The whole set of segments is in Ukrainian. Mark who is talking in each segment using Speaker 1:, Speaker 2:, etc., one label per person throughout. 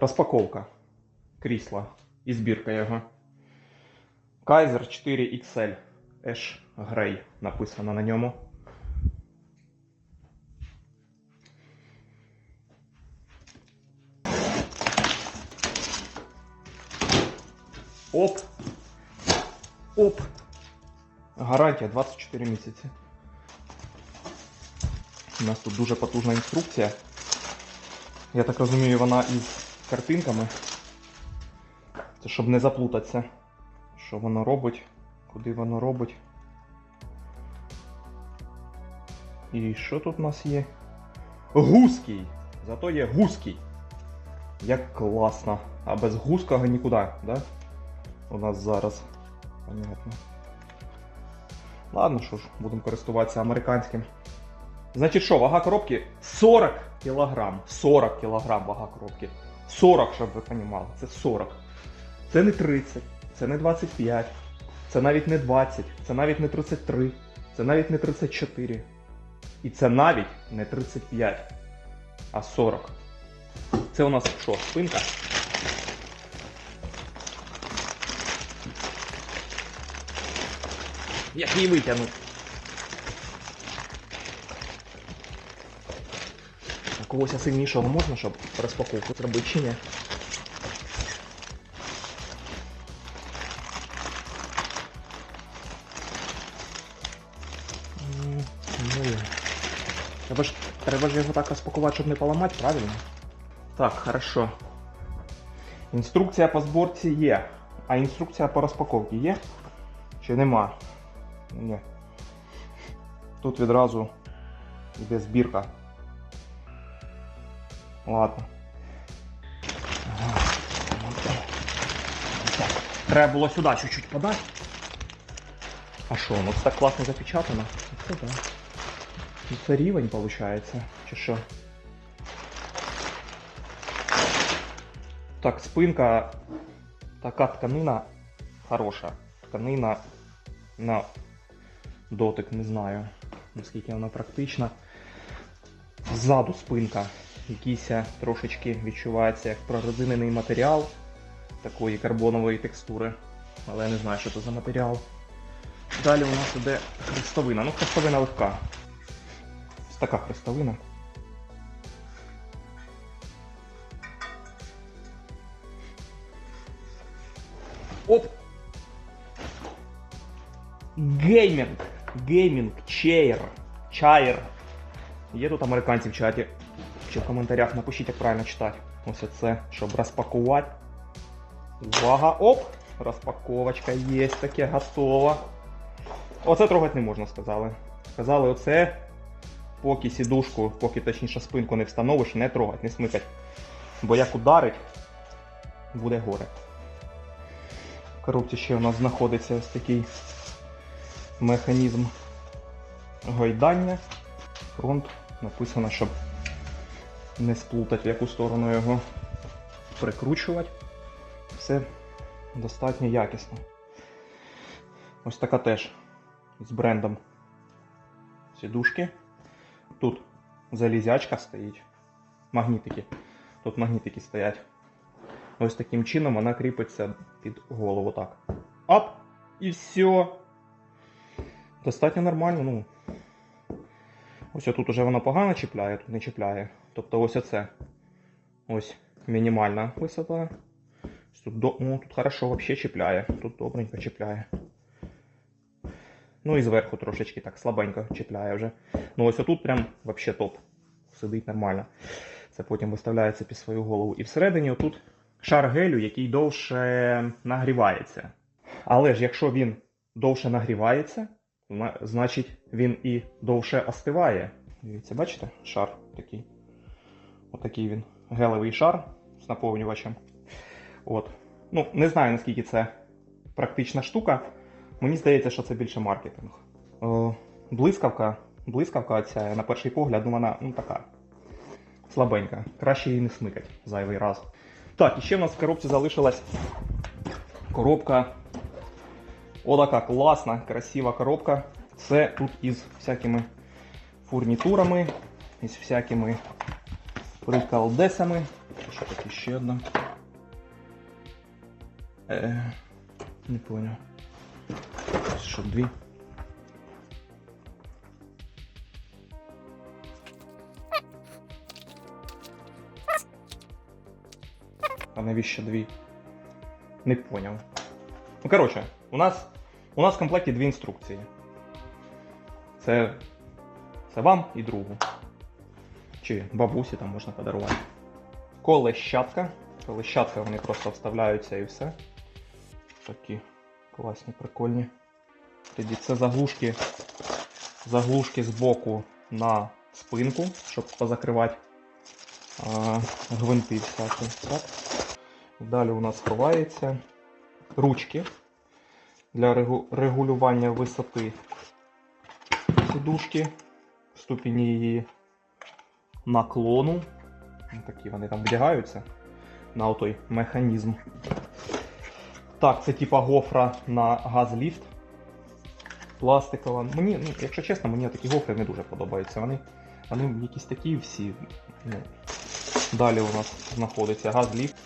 Speaker 1: Розпаковка крісла і збірка його. Kaiser 4 XL Ash Grey написано на ньому. Оп. Оп. Гарантія 24 місяці. У нас тут дуже потужна інструкція. Я так розумію, вона із картинками. Це щоб не заплутатися. Що воно робить, куди воно робить. І що тут у нас є? Гузький! Зато є гузький. Як класно. А без гузкого нікуди, да? У нас зараз. Понятно. Ладно, що ж, будемо користуватися американським. Значить що, вага коробки 40 кг. 40 кг вага коробки. 40, щоб ви розуміли. Це 40. Це не 30, це не 25, це навіть не 20, це навіть не 33, це навіть не 34. І це навіть не 35, а 40. Це у нас що, спинка? Як її витягнути? Когось сильнішого можна, щоб розпаковку зробити чи ні? Треба ж, треба ж його так розпакувати, щоб не поламати, правильно? Так, хорошо. Інструкція по зборці є. А інструкція по розпаковці є? Чи нема? Ні. Тут відразу йде збірка. Ладно. Треба було сюди чуть-чуть подати. А що, ну це так класно запечатано? Це да. Ну, Це рівень виходить, чи що? Так, спинка. Така тканина хороша. Тканина на дотик, не знаю, наскільки вона практична. Ззаду спинка. Якийсь трошечки відчувається як прорезинений матеріал такої карбонової текстури. Але я не знаю, що це за матеріал. Далі у нас іде хрестовина. Ну, хрестовина легка. Ось така хрестовина. Оп! Геймінг. Геймінг. Чейр. Чайр. Є тут американці в чаті. В коментарях напишіть, як правильно читати. Ось це, щоб розпакувати. Увага! Оп! Розпаковочка є таке, готова. Оце трогати не можна, сказали. Сказали, оце, поки сідушку, поки точніше спинку не встановиш, не трогать, не смикать. Бо як ударить, буде горе. В коробці ще у нас знаходиться ось такий механізм гойдання. Фронт написано, щоб не сплутати, в яку сторону його прикручувати. Все достатньо якісно. Ось така теж з брендом сідушки. Тут залізячка стоїть. Магнітики. Тут магнітики стоять. Ось таким чином вона кріпиться під голову. Так. Оп! І все. Достатньо нормально. ну. Ось тут уже воно погано чіпляє, тут не чіпляє. Тобто ось оце. Ось мінімальна висота. Тут, ну, тут хорошо вообще чіпляє. Тут добренько чіпляє. Ну і зверху трошечки так слабенько чіпляє вже. Ну ось отут прям вообще топ. Сидить нормально. Це потім виставляється під свою голову. І всередині отут шар гелю, який довше нагрівається. Але ж якщо він довше нагрівається, значить він і довше остиває. Дивіться, бачите? Шар такий. Отакий він. Гелевий шар з наповнювачем. От. Ну, не знаю, наскільки це практична штука. Мені здається, що це більше маркетинг. Е, блискавка. Блискавка ця, на перший погляд, ну вона ну, така слабенька. Краще її не смикать зайвий раз. Так, і ще в нас в коробці залишилась коробка. Отака класна, красива коробка. Це тут із всякими фурнітурами, із всякими приколдесами. Що таке ще одна? Е, не понял. Що, дві? А навіщо дві? Не поняв. Ну, коротше, у нас, у нас в комплекті дві інструкції. Це, це вам і другу. Чи бабусі там можна подарувати. Колещатка. Колещатка вони просто вставляються і все. Такі класні, прикольні. Тоді це заглушки, заглушки з боку на спинку, щоб позакривати а, гвинти всякі. Так. Далі у нас ховається ручки для регу- регулювання висоти сидушки, ступені її наклону. Такі вони там вдягаються на той механізм. Так, це типа гофра на газліфт. Пластикова. Мені, ну, якщо чесно, мені такі гофри не дуже подобаються. Вони, вони якісь такі всі. Ну. Далі у нас знаходиться газліфт.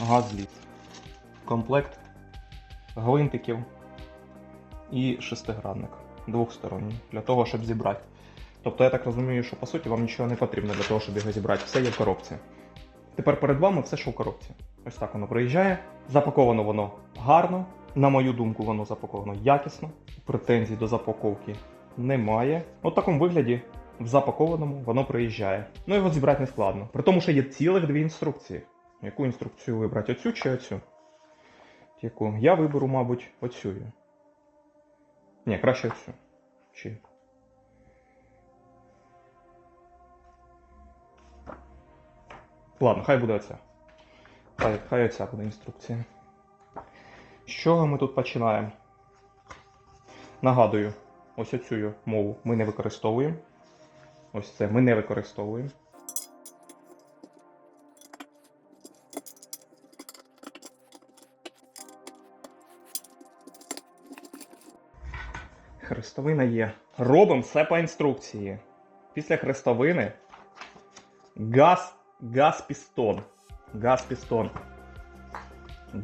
Speaker 1: Газліфт. Комплект гвинтиків і шестигранник двохсторонній для того, щоб зібрати. Тобто я так розумію, що по суті вам нічого не потрібно для того, щоб його зібрати. Все є в коробці. Тепер перед вами все, що в коробці. Ось так воно приїжджає. Запаковано воно гарно. На мою думку, воно запаковано якісно. Претензій до запаковки немає. От в такому вигляді, в запакованому, воно приїжджає. Ну його зібрати не складно. При тому, що є цілих дві інструкції. Яку інструкцію вибрати? Оцю чи оцю? Яку? Я виберу, мабуть, оцю. Ні, краще оцю. Чи. Ладно, хай буде оця. Хай, хай оця буде інструкція. З чого ми тут починаємо? Нагадую, ось оцю мову ми не використовуємо. Ось це ми не використовуємо. Хрестовина є. Робимо все по інструкції. Після хрестовини газ, газ пістон. Газ пістон.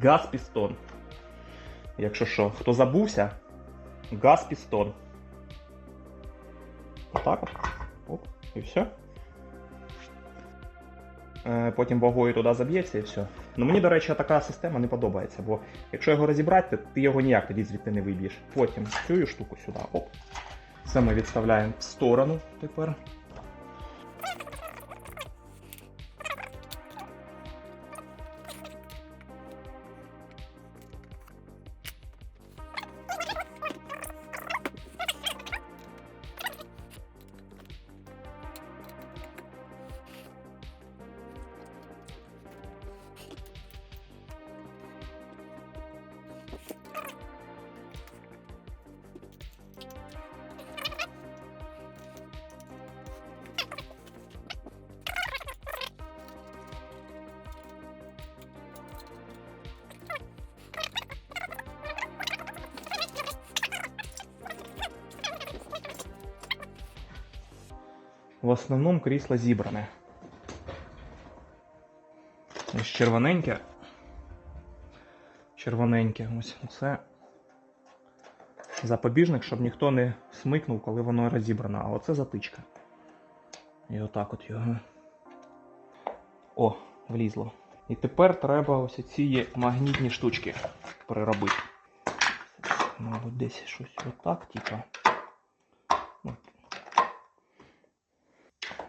Speaker 1: Газ пістон. Якщо що, хто забувся, газ пістон. Отак от. Оп, і все. Е, Потім вагою туди заб'ється і все. Ну мені, до речі, така система не подобається, бо якщо його розібрати, ти його ніяк тоді звідти не виб'єш. Потім цю штуку сюди. Оп. Це ми відставляємо в сторону тепер. В основному крісло зібране. Ось червоненьке. Червоненьке. Ось це запобіжник, щоб ніхто не смикнув, коли воно розібрано. А оце затичка. І отак от його. О, влізло. І тепер треба ось ці магнітні штучки переробити. Мабуть, десь щось отак, типа.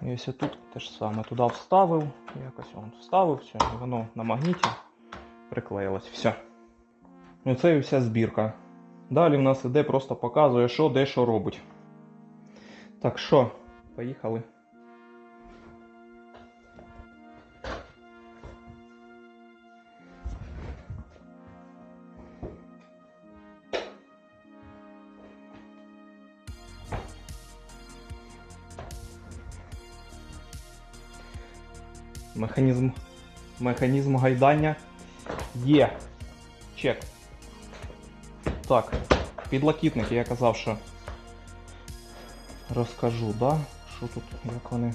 Speaker 1: І ось тут те ж саме. Туди вставив, якось он вставив, все, і воно на магніті приклеїлось. Все. І це і вся збірка. Далі в нас іде, просто показує, що де що робить. Так що, поїхали. Механізм. Механізм гайдання є. Чек. Так, підлокітники, я казав, що розкажу, да? Що тут, як вони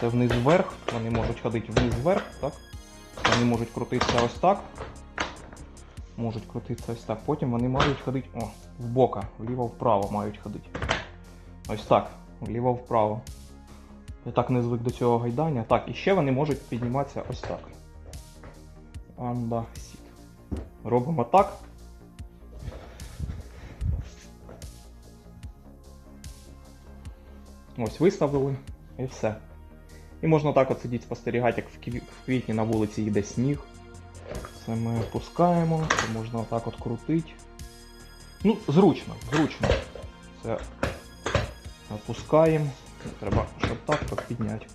Speaker 1: Це вниз вверх, вони можуть ходити вниз вверх, так? Вони можуть крутитися ось так. Можуть крутитися ось так. Потім вони мають ходити. О, в бока, вліво-вправо мають ходити. Ось так, вліво-вправо. Я так не звик до цього гайдання. Так, і ще вони можуть підніматися ось так. Андасіт. Робимо так. Ось виставили і все. І можна так от сидіти спостерігати, як в квітні на вулиці йде сніг. Це ми опускаємо, це можна отак от крутити. Ну, зручно, зручно. Це опускаємо. Треба, щоб так підняти.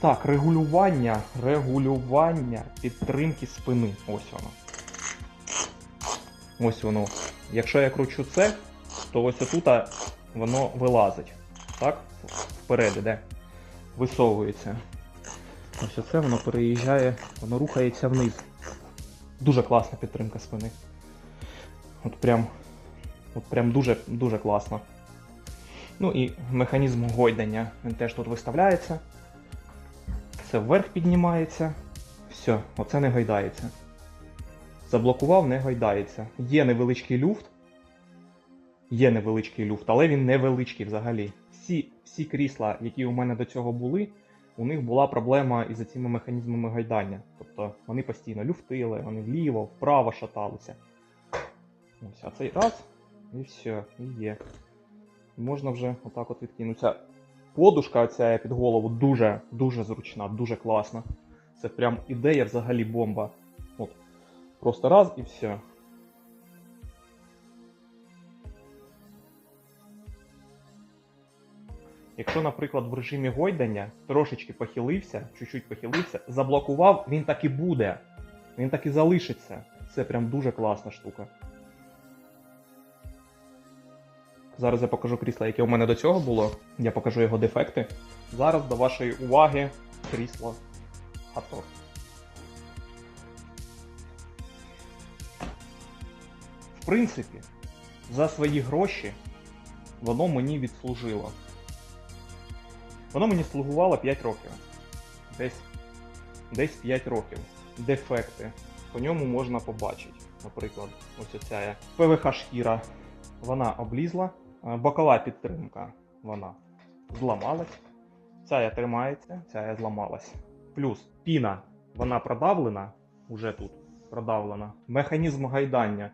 Speaker 1: Так, регулювання, регулювання підтримки спини. Ось воно. Ось воно. Якщо я кручу це, то ось отут воно вилазить. Так? Вперед іде. Висовується. Ось оце воно переїжджає, воно рухається вниз. Дуже класна підтримка спини. От прям. От прям дуже дуже класно. Ну і механізм гойдання. Він теж тут виставляється. Це вверх піднімається. Все, оце не гойдається. Заблокував, не гойдається. Є невеличкий люфт. Є невеличкий люфт, але він невеличкий взагалі. Всі, всі крісла, які у мене до цього були, у них була проблема із цими механізмами гайдання. Тобто вони постійно люфтили, вони вліво, вправо шаталися. Ось, цей раз, і все, і є. Можна вже отак от відкинутися. Подушка оця під голову дуже, дуже зручна, дуже класна. Це прям ідея взагалі бомба. От. Просто раз і все. Якщо, наприклад, в режимі гойдання трошечки похилився, чуть-чуть похилився, заблокував, він так і буде. Він так і залишиться. Це прям дуже класна штука. Зараз я покажу крісло, яке у мене до цього було. Я покажу його дефекти. Зараз до вашої уваги крісло Хатор. В принципі, за свої гроші воно мені відслужило. Воно мені слугувало 5 років. Десь, десь 5 років. Дефекти. По ньому можна побачити. Наприклад, ось оця ПВХ шкіра. Вона облізла. Е, Бокова підтримка. Вона зламалась. Ця тримається, ця зламалась. Плюс піна, вона продавлена. Уже тут продавлена. Механізм гайдання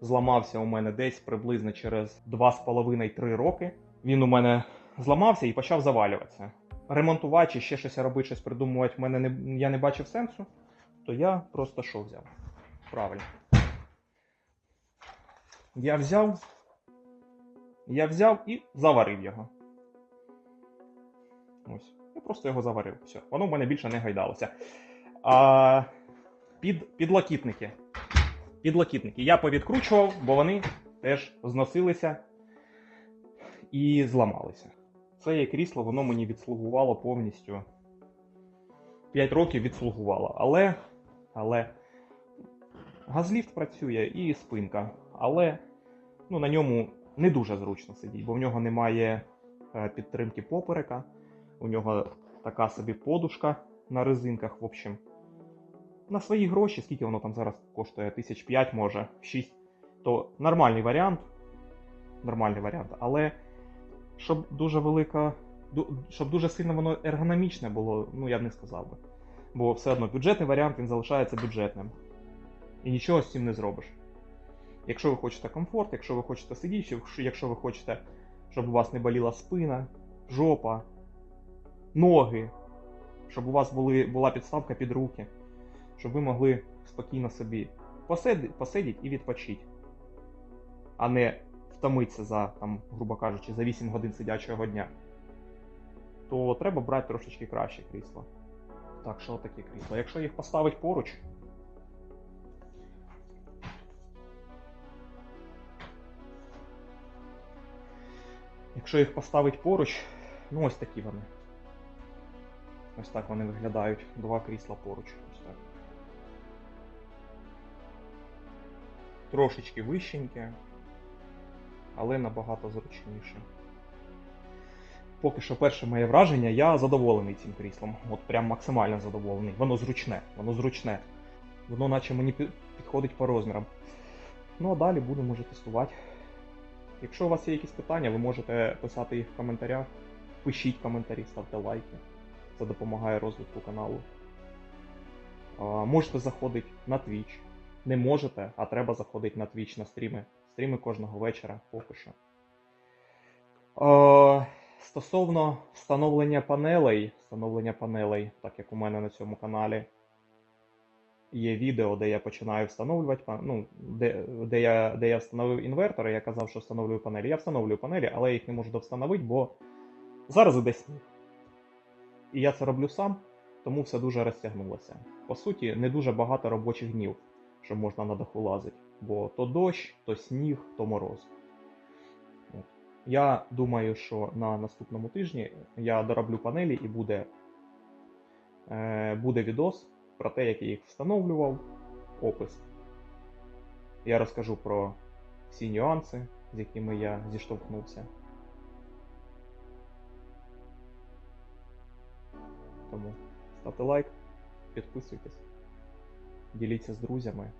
Speaker 1: зламався у мене десь приблизно через 2,5-3 роки. Він у мене зламався і почав завалюватися. Ремонтувати чи ще щось робити, щось придумувати мене не, я не бачив сенсу, то я просто що взяв? Правильно. Я взяв. Я взяв і заварив його. Ось. Я просто його заварив. Все. Воно в мене більше не гайдалося. А, під, підлокітники. Підлокітники. Я повідкручував, бо вони теж зносилися і зламалися. Це є крісло, воно мені відслугувало повністю. 5 років відслугувало. Але. Але. Газліфт працює і спинка. Але ну, на ньому не дуже зручно сидіти, бо в нього немає е, підтримки поперека. У нього така собі подушка на резинках. В общем, на свої гроші, скільки воно там зараз коштує? Тисяч п'ять, може, 6. То нормальний варіант. Нормальний варіант. Але щоб дуже велика. Щоб дуже сильно воно ергономічне було, ну я б не сказав би. Бо все одно бюджетний варіант він залишається бюджетним. І нічого з цим не зробиш. Якщо ви хочете комфорт, якщо ви хочете сидіти, якщо- ви хочете, щоб у вас не боліла спина, жопа, ноги, щоб у вас були, була підставка під руки, щоб ви могли спокійно собі посидіти і відпочити, а не втомитися за, там, грубо кажучи, за 8 годин сидячого дня, то треба брати трошечки краще крісло. Так, що таке крісло? Якщо їх поставити поруч. Якщо їх поставити поруч, ну ось такі вони. Ось так вони виглядають. Два крісла поруч. Ось так. Трошечки вищеньке, але набагато зручніше. поки що перше моє враження, я задоволений цим кріслом. От прям максимально задоволений. Воно зручне, воно зручне. Воно наче мені підходить по розмірам. Ну а далі будемо вже тестувати. Якщо у вас є якісь питання, ви можете писати їх в коментарях. Пишіть коментарі, ставте лайки. Це допомагає розвитку каналу. Можете заходити на Twitch. Не можете, а треба заходити на Twitch на стріми. Стріми кожного вечора поки що. Стосовно встановлення панелей, встановлення панелей, так як у мене на цьому каналі є відео, де я починаю встановлювати ну, де, де, я, де я встановив інвертори, я казав, що встановлюю панелі. Я встановлюю панелі, але я їх не можу довстановити, бо зараз іде сніг. І я це роблю сам, тому все дуже розтягнулося. По суті, не дуже багато робочих днів, що можна на даху лазити. Бо то дощ, то сніг, то мороз. Я думаю, що на наступному тижні я дороблю панелі і буде, е, буде відос про те, як я їх встановлював, опис. Я розкажу про всі нюанси, з якими я зіштовхнувся. Тому ставте лайк, підписуйтесь, діліться з друзями.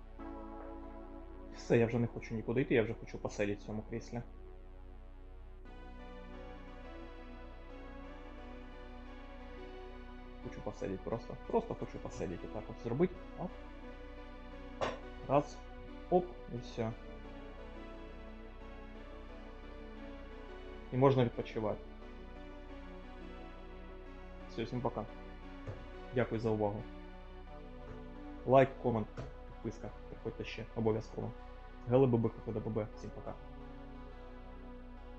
Speaker 1: Все, я вже не хочу нікуди йти, я вже хочу посидіти в цьому кріслі. Хочу посидіти просто. Просто хочу посидіти. Так от зробити. Оп. Раз. Оп, і все. І можна відпочивати. Все, всім пока. Дякую за увагу. Лайк, комент, підписка. Приходьте ще обов'язково. ГЛББ, ХПДББ. Всім пока.